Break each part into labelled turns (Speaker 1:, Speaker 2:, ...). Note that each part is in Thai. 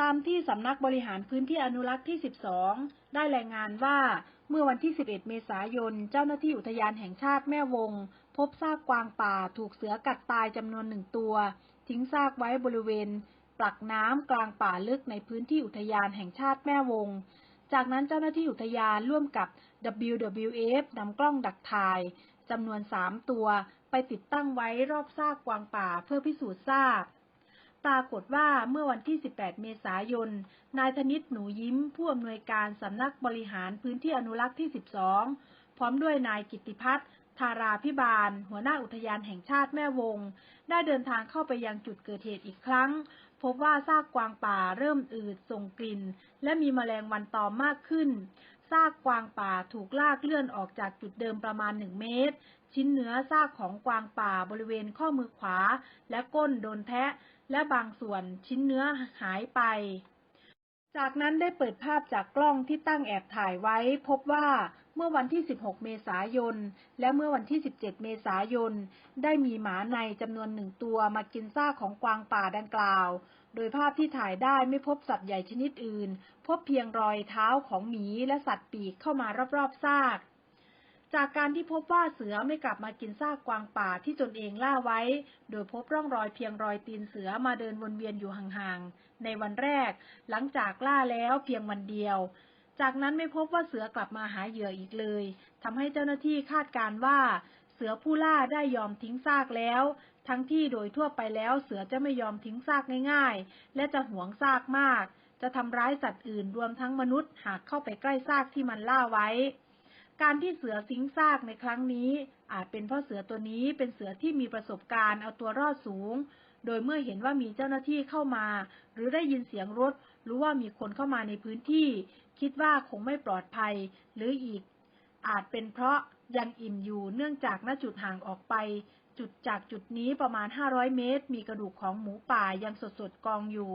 Speaker 1: ตามที่สำนักบริหารพื้นที่อนุรักษ์ที่ 12 ได้รายงานว่า เมื่อวันที่ 11 เมษายน เจ้าหน้าที่อุทยานแห่งชาติแม่วง พบซากกวางป่าถูกเสือกัดตายจำนวนหนึ่งตัว ทิ้งซากไว้บริเวณ ปลักน้ำกลางป่าลึกในพื้นที่อุทยานแห่งชาติแม่วง จากนั้นเจ้าหน้าที่อุทยานร่วมกับ WWF นำกล้องดักถ่ายจำนวน 3 ตัว ไปติดตั้งไว้รอบซากกวางป่าเพื่อพิสูจน์ซาก ปรากฏว่าเมื่อวันที่ 18 เมษายน นายธนิตหนูยิ้ม ผู้อำนวยการสำนักบริหารพื้นที่อนุรักษ์ที่ 12 พร้อมด้วยนายกิติพัฒน์ธาราพิบาล หัวหน้าอุทยานแห่งชาติแม่วง ได้เดินทางเข้าไปยังจุดเกิดเหตุอีกครั้ง พบว่าซากกวางป่าเริ่มอืดส่งกลิ่น และมีแมลงวันตอมมากขึ้น ซากกวางป่าถูกลากเลื่อนออกจากจุดเดิมประมาณ 1 เมตร ชิ้นเนื้อซากของกวางป่าบริเวณข้อมือขวา และก้นโดนแทะ และบางส่วนชิ้นเนื้อหายไป จากนั้นได้เปิดภาพจากกล้องที่ตั้งแอบถ่ายไว้ พบว่าเมื่อวันที่ 16 เมษายน และเมื่อวันที่ 17 เมษายน ได้มีหมาในจำนวนหนึ่งตัวมากินซากของกวางป่าดังกล่าว โดยภาพที่ถ่ายได้ไม่พบสัตว์ใหญ่ชนิดอื่น พบเพียงรอยเท้าของหมีและสัตว์ปีกเข้ามารอบๆซาก จากการที่พบว่าเสือไม่กลับมากินซากกวางป่าที่ตนเองล่าไว้ โดยพบร่องรอยเพียงรอยตีนเสือมาเดินวนเวียนอยู่ห่างๆ ในวันแรก หลังจากล่าแล้วเพียงวันเดียวจากนั้นไม่พบว่าเสือกลับมาหาเหยื่ออีกเลย ทำให้เจ้าหน้าที่คาดการว่า เสือผู้ล่าได้ยอมทิ้งซากแล้ว ทั้งที่โดยทั่วไปแล้วเสือจะไม่ยอมทิ้งซากง่ายๆ และจะหวงซากมาก จะทำร้ายสัตว์อื่นรวมทั้งมนุษย์หากเข้าไปใกล้ซากที่มันล่าไว้ การที่เสือทิ้งซากในครั้งนี้ อาจเป็นเพราะเสือตัวนี้เป็นเสือที่มีประสบการณ์เอาตัวรอดสูง โดยเมื่อเห็นว่ามีเจ้าหน้าที่เข้ามา หรือได้ยินเสียงรถหรือว่ามีคนเข้ามาในพื้นที่ คิดว่าคงไม่ปลอดภัย หรืออีก อาจเป็นเพราะยังอิ่มอยู่เนื่องจากณจุดห่างออกไป จุดจากจุดนี้ประมาณ 500 เมตร มีกระดูกของหมูป่ายังสดๆกองอยู่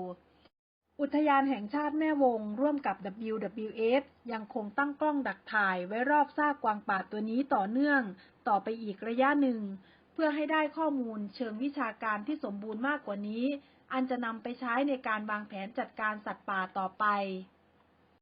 Speaker 1: อุทยานแห่งชาติแม่วงร่วมกับ WWF ยังคงตั้งกล้องดักถ่ายไว้รอบซากกวางป่าตัวนี้ต่อเนื่อง ต่อไปอีกระยะหนึ่ง เพื่อให้ได้ข้อมูลเชิงวิชาการที่สมบูรณ์มากกว่านี้ อันจะนำไปใช้ในการวางแผนจัดการสัตว์ป่าต่อไป